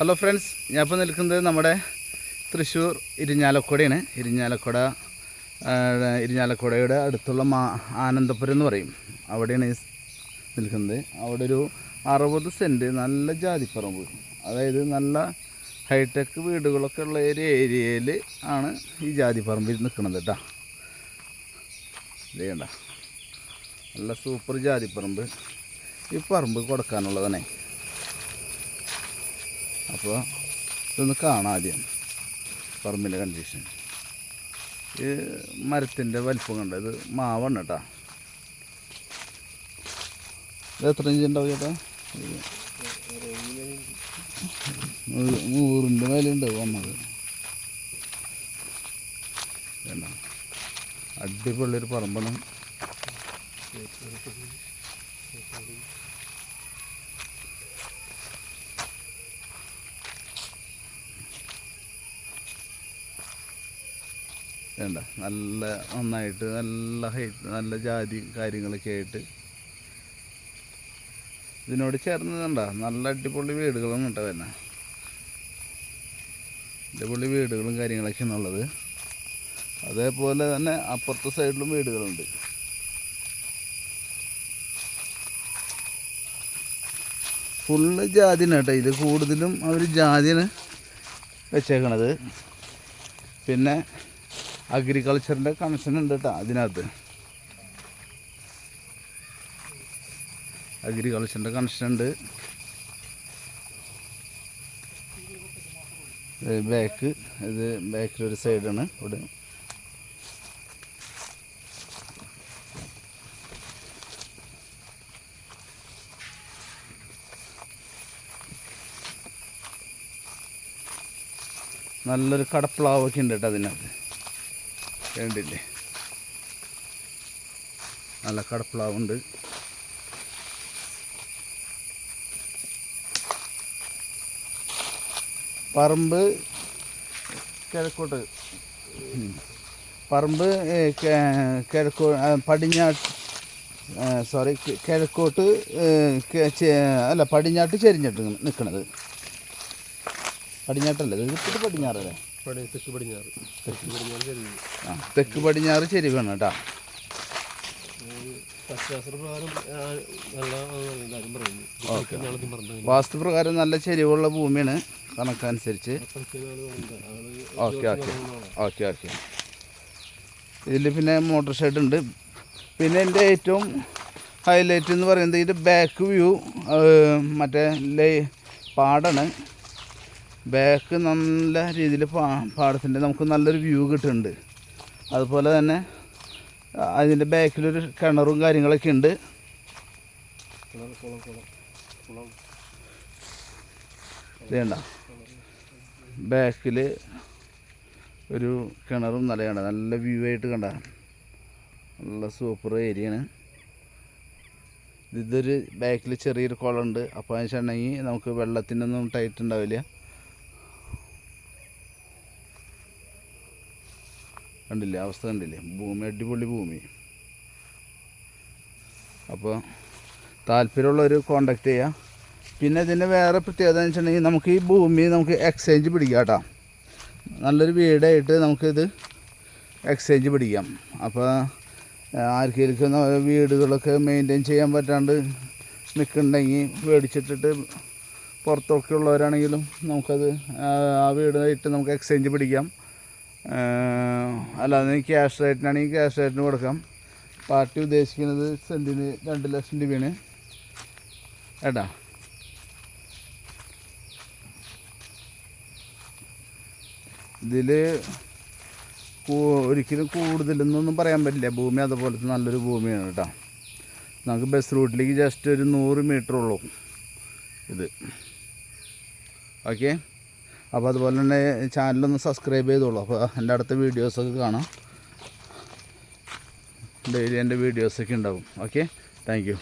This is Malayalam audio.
ഹലോ ഫ്രണ്ട്സ് ഞാൻ ഇപ്പോൾ നിൽക്കുന്നത് നമ്മുടെ തൃശ്ശൂർ ഇരിഞ്ഞാലക്കുടയാണ്. ഇരിഞ്ഞാലക്കുട ഇരിഞ്ഞാലക്കുടയുടെ അടുത്തുള്ള മാ ആനന്ദപുരം എന്ന് പറയും. അവിടെയാണ് നിൽക്കുന്നത്. അവിടെ ഒരു അറുപത് സെന്റ് നല്ല ജാതിപ്പറമ്പ്. അതായത് നല്ല ഹൈടെക് വീടുകളൊക്കെ ഉള്ള ഒരു ഏരിയയിൽ ആണ് ഈ ജാതിപ്പറമ്പിൽ നിൽക്കുന്നത് കേട്ടോ ഇതേണ്ട. നല്ല സൂപ്പർ ജാതിപ്പറമ്പ്. ഈ പറമ്പ് കൊടുക്കാനുള്ളതാണേ. അപ്പോൾ ഇതൊന്ന് കാണാം ആദ്യം. പറമ്പിന്റെ കണ്ടീഷൻ ഈ മരത്തിന്റെ വലിപ്പം കണ്ട? ഇത് മാവാണ് കേട്ടോ. ഇത് എത്ര ഇഞ്ച് ഉണ്ടാവും ചേട്ടാ? നൂറിന്റെ മേലുണ്ട് വന്നത്. അടിപൊളിയൊരു പറമ്പാണ്. വേണ്ട. നല്ല നന്നായിട്ട് നല്ല ഹൈറ്റ് നല്ല ജാതി കാര്യങ്ങളൊക്കെ ആയിട്ട്. ഇതിനോട് ചേർന്ന് കണ്ട നല്ല അടിപൊളി വീടുകളും കേട്ടോ തന്നെ. അടിപൊളി വീടുകളും കാര്യങ്ങളൊക്കെയാണ് ഉള്ളത്. അതേപോലെ തന്നെ അപ്പുറത്തെ സൈഡിലും വീടുകളുണ്ട്. ഫുള്ള് ജാതിന് കേട്ടോ. ഇത് കൂടുതലും അവർ ജാതിന് വെച്ചേക്കണത്. പിന്നെ അഗ്രികൾച്ചറിന്റെ കണക്ഷൻ ഉണ്ട് കേട്ടോ അതിനകത്ത്. അഗ്രികൾച്ചറിന്റെ കണക്ഷൻ ഉണ്ട്. ബാക്ക് ഇത് ബാക്കിലൊരു സൈഡാണ് ഇവിടെ. നല്ലൊരു കടപ്പ്ളാവൊക്കെ ഉണ്ട് കേട്ടോ അതിനകത്ത്. വേണ്ടില്ലേ നല്ല കടപ്പിളാവുണ്ട്. പറമ്പ് കിഴക്കോട്ട്. പറമ്പ് കിഴക്കോ പടിഞ്ഞാട്ട് സോറി കിഴക്കോട്ട് അല്ല പടിഞ്ഞാട്ട് ചെരിഞ്ഞിട്ട് നിൽക്കണത് പടിഞ്ഞാട്ടല്ലേ? ഇത് പടിഞ്ഞാറല്ലേ? പടി തെക്ക് പടിഞ്ഞാറ് തെക്ക് പടിഞ്ഞാറ് ചെരിഞ്ഞു ആ തെക്ക് പടിഞ്ഞാറ് ചെരിവാണ് കേട്ടോ. വാസ്തുപ്രകാരം നല്ല ചെരിവുള്ള ഭൂമിയാണ് കണക്കനുസരിച്ച്. Okay okay. Okay okay. ഇതിൽ പിന്നെ മോട്ടോർ ഷെഡ് ഉണ്ട്. പിന്നെ എന്റെ ഏറ്റവും ഹൈലൈറ്റ് എന്ന് പറയുന്നത് ഇതിന്റെ ബാക്ക് വ്യൂ മറ്റേ ലേ പാടാണ്. ബാക്ക് നല്ല രീതിയിൽ പാ പാടത്തിന്റെ നമുക്ക് നല്ലൊരു വ്യൂ കിട്ടുന്നുണ്ട്. അതുപോലെ തന്നെ അതിന്റെ ബാക്കിലൊരു കിണറും കാര്യങ്ങളൊക്കെ ഉണ്ട്. വേണ്ട ബാക്കിൽ ഒരു കിണറും നല്ല കണ്ട നല്ല വ്യൂ ആയിട്ട് കണ്ട. നല്ല സൂപ്പർ ഏരിയ ആണ്. ഇതൊരു ബാക്കിൽ ചെറിയൊരു കുളമുണ്ട് അപ്പോൾ എന്ന് വെച്ചിട്ടുണ്ടെങ്കിൽ നമുക്ക് വെള്ളത്തിനൊന്നും ടൈറ്റ് ഉണ്ടാവില്ല. കണ്ടില്ലേ? അവസ്ഥ കണ്ടില്ലേ? ഭൂമി അടിപൊളി ഭൂമി. അപ്പോൾ താല്പര്യമുള്ളവർ കോണ്ടാക്ട് ചെയ്യാം. പിന്നെ ഇതിന്റെ വേറെ പ്രത്യേകത എന്ന് വെച്ചിട്ടുണ്ടെങ്കിൽ നമുക്ക് ഈ ഭൂമി നമുക്ക് എക്സ്ചേഞ്ച് പിടിക്കാം കേട്ടോ. നല്ലൊരു വീടായിട്ട് നമുക്കിത് എക്സ്ചേഞ്ച് പിടിക്കാം. അപ്പോൾ ആർക്കെങ്കിലും വീടുകളൊക്കെ മെയിന്റെയിൻ ചെയ്യാൻ പറ്റാണ്ട് നിൽക്കുന്നുണ്ടെങ്കിൽ മേടിച്ചിട്ടിട്ട് പുറത്തൊക്കെ ഉള്ളവരാണെങ്കിലും നമുക്കത് ആ വീടായിട്ട് നമുക്ക് എക്സ്ചേഞ്ച് പിടിക്കാം. അല്ലാതെ ക്യാഷ് റേറ്റിനാണെങ്കിൽ ക്യാഷ് റേറ്റിന് കൊടുക്കാം. പാർട്ടി ഉദ്ദേശിക്കുന്നത് സെന്റിന് രണ്ട് ലക്ഷം രൂപയാണ്. ഏട്ടാ? ഇതിൽ ഒരിക്കലും കൂടുതലെന്നൊന്നും പറയാൻ പറ്റില്ല. ഭൂമി അതുപോലത്തെ നല്ലൊരു ഭൂമിയാണ് കേട്ടോ. നമുക്ക് ബസ് റൂട്ടിലേക്ക് ജസ്റ്റ് ഒരു നൂറ് മീറ്റർ ഉള്ളൂ ഇത്. ഓക്കെ അപ്പോൾ അതുപോലെ തന്നെ ചാനലൊന്ന് സബ്സ്ക്രൈബ് ചെയ്തോളൂ. അപ്പോൾ എന്റെ അടുത്ത വീഡിയോസൊക്കെ കാണാം. ഡെയിലി എന്റെ വീഡിയോസൊക്കെ ഉണ്ടാവും. Okay thank